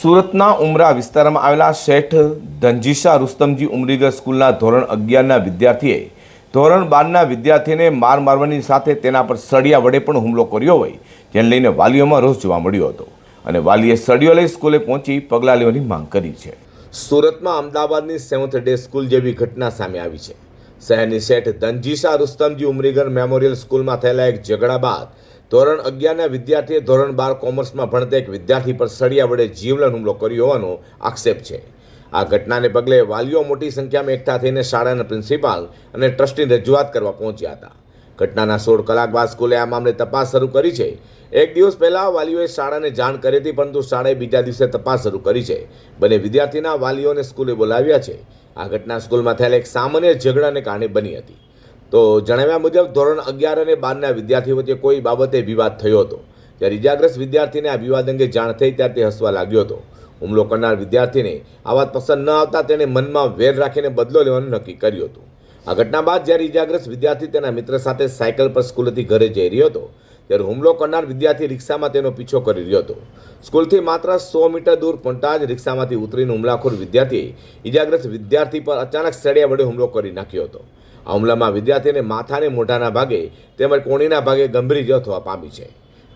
સુરતના ઉમરા વિસ્તારમાં આવેલા શેઠ ધનજીશા રુસ્તમજી ઉમરીગર સ્કૂલના ધોરણ અગિયારના વિદ્યાર્થીએ ધોરણ બારના વિદ્યાર્થીને માર મારવાની સાથે તેના પર સળિયા વડે પણ હુમલો કર્યો હોય, જેને લઈને વાલીઓમાં રોષ જોવા મળ્યો હતો. અને વાલીએ સળિયો લઈ સ્કૂલે પહોંચી પગલાં લેવાની માંગ કરી છે. સુરતમાં અમદાવાદની સેવન્થ ડે સ્કૂલ જેવી ઘટના સામે આવી છે. શહેરની શેઠ ધનજીશા રુસ્તમજી ઉમરીગર મેમોરિયલ સ્કૂલમાં થયેલા એક ઝઘડા બાદ ધોરણ અગિયારના વિદ્યાર્થીએ ધોરણ બાર કોમર્સમાં ભણતા એક વિદ્યાર્થી પર સળિયા વડે જીવલેણ હુમલો કર્યો હોવાનો આક્ષેપ છે. આ ઘટનાને પગલે વાલીઓ મોટી સંખ્યામાં એકઠા થઈને શાળાના પ્રિન્સિપાલ અને ટ્રસ્ટીને રજૂઆત કરવા પહોંચ્યા હતા. ઘટનાના સોળ કલાક બાદ સ્કૂલે આ મામલે તપાસ શરૂ કરી છે. એક દિવસ પહેલા વાલીઓએ શાળાને જાણ કરી હતી, પરંતુ શાળાએ બીજા દિવસે તપાસ શરૂ કરી છે. બંને વિદ્યાર્થીના વાલીઓને સ્કૂલે બોલાવ્યા છે. આ ઘટના સ્કૂલમાં થયેલા એક સામાન્ય ઝઘડાને કારણે બની હતી. તો જણાવ્યા મુજબ ધોરણ અગિયાર અને બારના વિદ્યાર્થીઓ વચ્ચે કોઈ બાબતે વિવાદ થયો હતો. જ્યારે ઇજાગ્રસ્ત વિદ્યાર્થીને આ વિવાદ અંગે જાણ થઈ ત્યારે તે હસવા લાગ્યો હતો. હુમલો કરનાર વિદ્યાર્થીને આ વાત પસંદ ન આવતા તેણે મનમાં વેર રાખીને બદલો લેવાનું નક્કી કર્યું હતું. આ ઘટના બાદ જ્યારે ઇજાગ્રસ્ત વિદ્યાર્થી તેના મિત્ર સાથે સાયકલ પર સ્કૂલેથી ઘરે જઈ રહ્યો હતો, ત્યારે હુમલો કરનાર વિદ્યાર્થી રિક્ષામાં તેનો પીછો કરી રહ્યો હતો. સ્કૂલથી માત્ર સો મીટર દૂર પહોંચતા જ રિક્ષામાંથી ઉતરીને હુમલાખોર વિદ્યાર્થીએ ઇજાગ્રસ્ત વિદ્યાર્થી પર અચાનક સળિયા વડે હુમલો કરી નાખ્યો હતો. આ હુમલામાં વિદ્યાર્થીને માથાને મોઢાના ભાગે તેમજ કોણીના ભાગે ગંભીર ઇજા થવા પામી છે.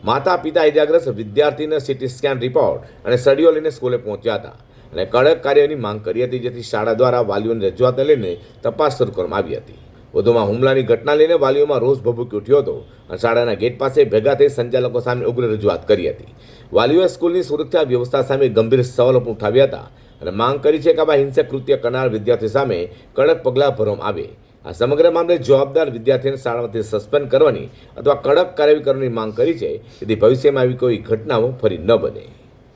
માતા પિતા ઇજાગ્રસ્ત વિદ્યાર્થીને સીટી સ્કેન રિપોર્ટ અને સળીઓ લઈને સ્કૂલે પહોંચ્યા હતા અને કડક કાર્યની માંગ કરી હતી, જેથી શાળા દ્વારા વાલીઓની રજૂઆતને લઈને તપાસ શરૂ કરવામાં આવી હતી. વધુમાં હુમલાની ઘટના લઈને વાલીઓમાં રોષ ભભૂકી ઉઠ્યો હતો અને શાળાના ગેટ પાસે ભેગા થઈ સંચાલકો સામે ઉગ્ર રજૂઆત કરી હતી. વાલીઓએ સ્કૂલની સુરક્ષા વ્યવસ્થા સામે ગંભીર સવાલો પણ ઉઠાવ્યા હતા અને માંગ કરી છે કે આવા હિંસક કૃત્ય કરનાર વિદ્યાર્થી સામે કડક પગલાં ભરવામાં આવે. આ સમગ્ર મામલે જવાબદાર વિદ્યાર્થીને શાળામાંથી સસ્પેન્ડ કરવાની અથવા કડક કાર્યવાહી કરવાની માંગ કરી છે. જેથી ભવિષ્યમાં આવી કોઈ ઘટનાઓ ફરી ન બને.